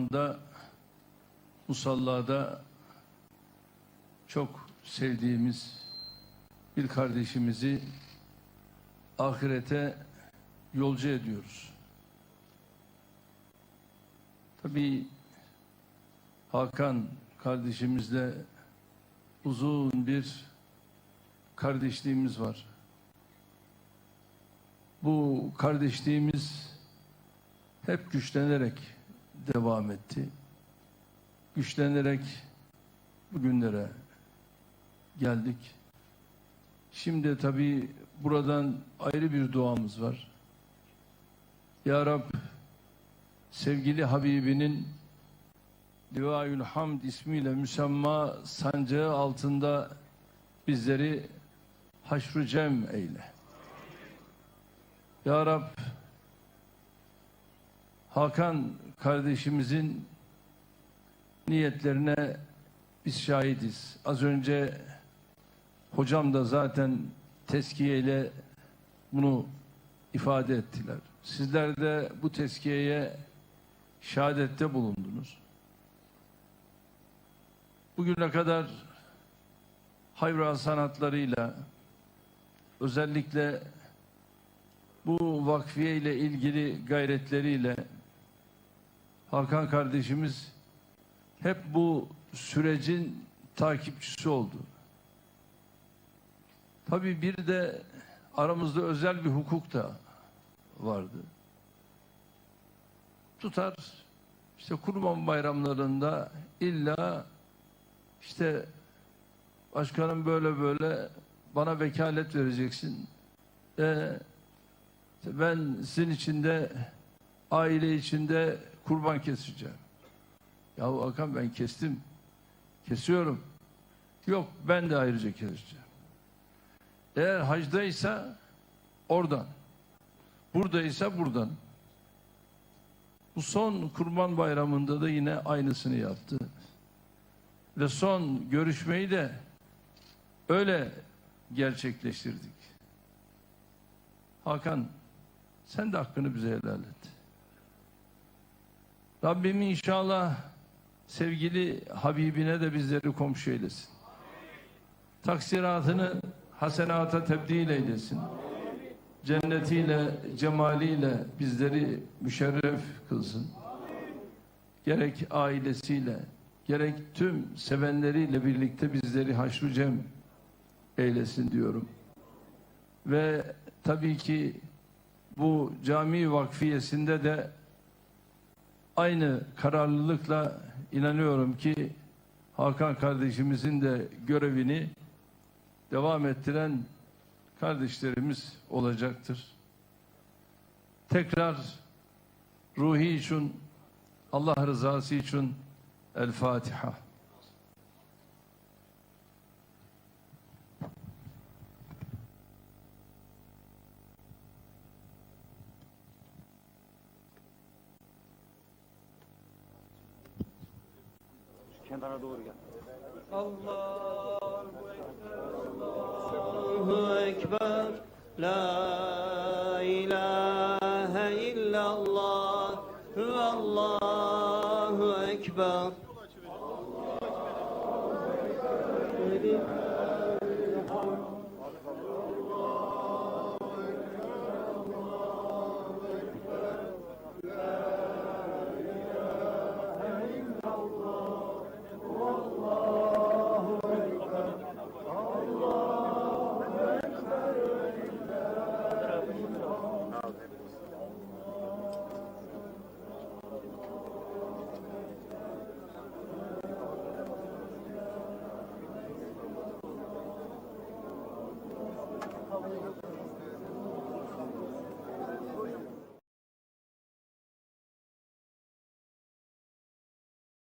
anda musallada çok sevdiğimiz bir kardeşimizi ahirete yolcu ediyoruz. Tabii Hakan kardeşimizle uzun bir kardeşliğimiz var. Bu kardeşliğimiz hep güçlenerek devam etti. Güçlenerek bugünlere geldik. Şimdi tabii buradan ayrı bir duamız var. Ya Rab sevgili Habibinin Livaül Hamd ismiyle müsemma sancağı altında bizleri haşru cem eyle. Ya Rab Hakan kardeşimizin niyetlerine biz şahidiz. Az önce hocam da zaten teskiyeyle bunu ifade ettiler. Sizler de bu tezkiyeye şehadette bulundunuz. Bugüne kadar hayra sanatlarıyla özellikle bu vakfiye ile ilgili gayretleriyle Hakan kardeşimiz hep bu sürecin takipçisi oldu. Tabii bir de aramızda özel bir hukuk da vardı. Tutar işte kurban bayramlarında illa işte başkanım böyle böyle bana vekalet vereceksin. E, işte ben sizin içinde aile içinde kurban keseceğim. Ya Hakan ben kestim. Kesiyorum. Yok ben de ayrıca keseceğim. Eğer hacdaysa oradan. Buradaysa buradan. Bu son kurban bayramında da yine aynısını yaptı. Ve son görüşmeyi de öyle gerçekleştirdik. Hakan sen de hakkını bize helal et. Rabbim inşallah sevgili Habibine de bizleri komşu eylesin. Taksiratını hasenata tebdil eylesin. Cennetiyle, cemaliyle bizleri müşerref kılsın. Gerek ailesiyle, gerek tüm sevenleriyle birlikte bizleri haşru cem eylesin diyorum. Ve tabii ki bu cami vakfiyesinde de aynı kararlılıkla inanıyorum ki Hakan kardeşimizin de görevini devam ettiren kardeşlerimiz olacaktır. Tekrar ruhi için Allah rızası için El Fatiha. Kenara doğru gel. Allahu Ekber, La ilahe illallah, Allahu Ekber. Allahu Ekber.